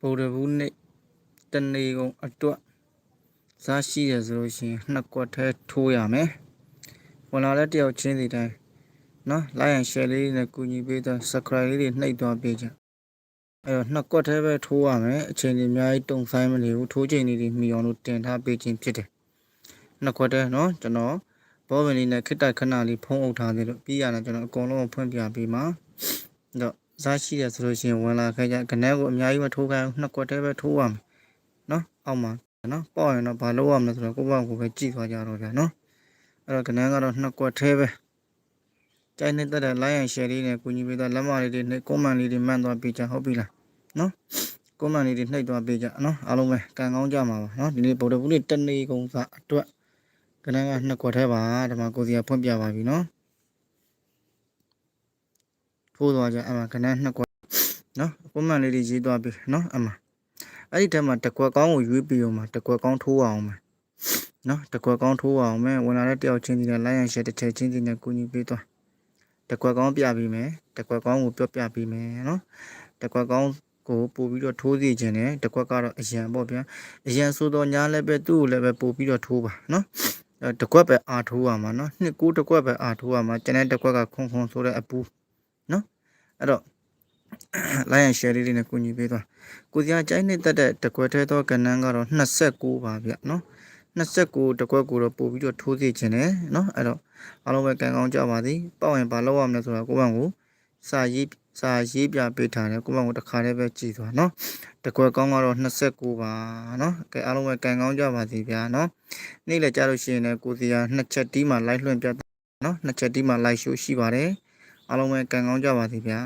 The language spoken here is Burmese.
ဗုဒ္ဓဘူးနေ့တနေကုန်အတွက်စားရှိရဆိုလို့ရှိရင်နှစ်ကွက်ထဲထိုးရမယ်ဝင်လာတဲ့တယောက်ချင်းစီတိုင်းနော် like and share လေးနဲ့ကူညီပေးတော့ subscribe လေးတွေနှိပ်သွားပေးကြအဲ့တော့နှစ်ကွက်ထဲပဲထိုးရမယ်အချိန်ကြီးအများကြီးတုံဆိုင်မနေဘူးထိုးချိန်လေးတွေမှီအောင်လို့တင်ထားပေးခြင်းဖြစ်တယ်နှစ်ကွက်ထဲနော်ကျွန်တော်ဘောပင်လေးနဲ့ခိတ္တခဏလေးဖုံးအုပ်ထားသေးလို့ပြီးရတယ်ကျွန်တော်အကုန်လုံးဖွင့်ပြပေးမှာအဲ့တော့ စားရှိရဆိုလို့ရှိရင်ဝင်လာခဲ့ကြခနဲကိုအများကြီးမထိုးခိုင်းဘူးနှစ်ကွက်ထဲပဲထိုးရမယ်နော်အောက်မှာနော်ပေါ့ရင်တော့ဘာလုပ်ရမလဲဆိုတော့ကိုယ့်ဘာကိုယ်ပဲကြည့်သွားကြတော့ဗျာနော်အဲ့တော့ခနဲကတော့နှစ်ကွက်ထဲပဲကြိုက်နေတဲ့ like and share လေးနဲ့ကူညီပေးတော့လက်မလေးတွေနဲ့ comment လေးတွေမှန်သွားပေးကြဟုတ်ပြီလားနော် comment လေးတွေနှိပ်သွားပေးကြနော်အားလုံးပဲကံကောင်းကြမှာပါနော်ဒီနေ့ဗုဒ္ဓဘူးနေ့တနေ့ကုန်စားအတွက်ခနဲကနှစ်ကွက်ထဲပါဒီမှာကိုစီကဖွင့်ပြပါပြီနော် ထိုးသွားကြအမှခနဲနှစ်ကွက်နော်ကွန်မန့်လေးတွေရေးသွားပြီနော်အမှအဲ့ဒီတက်မှာတကွက်ကောင်းကိုရွေးပြီးအောင်မှာတကွက်ကောင်းထိုးအောင်မယ်နော်တကွက်ကောင်းထိုးအောင်မယ်ဝင်လာတဲ့တယောက်ချင်းစီနဲ့လိုက်ရန်ရှယ်တစ်ချက်ချင်းစီနဲ့ကူညီပေးသွားတကွက်ကောင်းပြပြီးမယ်တကွက်ကောင်းကိုပြောပြပြီးမယ်နော်တကွက်ကောင်းကိုပို့ပြီးတော့ထိုးစီခြင်းနဲ့တကွက်ကတော့အရန်ပေါ့ဗျာအရန်ဆိုတော့ညာလည်းပဲသူ့ကိုလည်းပဲပို့ပြီးတော့ထိုးပါနော်အဲတကွက်ပဲအာထိုးရမှာနော်နှစ်ကိုးတကွက်ပဲအာထိုးရမှာကျန်တဲ့တကွက်ကခွန်ခွန်ဆိုတဲ့အပူနော် အဲ့တော့ like and share လေးတွေနဲ့ကူညီပေးသွားကိုစီကကြိုက်နေတတ်တဲ့တကွက်ထဲသောကဏ္ဍကတော့29ပါဗျနော်29တကွက်ကိုတော့ပို့ပြီးတော့ထိုးစီခြင်းနဲ့နော်အဲ့တော့အားလုံးပဲကံကောင်းကြပါသည်ပေါ့ရင်ဘာလုပ်ရမလဲဆိုတော့ကိုယ့်ဘက်ကိုစာရေးစာရေးပြပေးထားတယ်ကိုယ့်ဘက်ကိုတစ်ခါတည်းပဲကြည်သွားနော်တကွက်ကောင်းကတော့29ပါနော်ကဲအားလုံးပဲကံကောင်းကြပါသည်ဗျာနော်နေ့လည်းကြားလို့ရှိရင်လည်းကိုစီကနှစ်ချက်တီးမှ live လွှင့်ပြနော်နှစ်ချက်တီးမှ live show ရှိပါတယ် အားလုံးပဲကံကောင်းကြပါသည်ဗျာ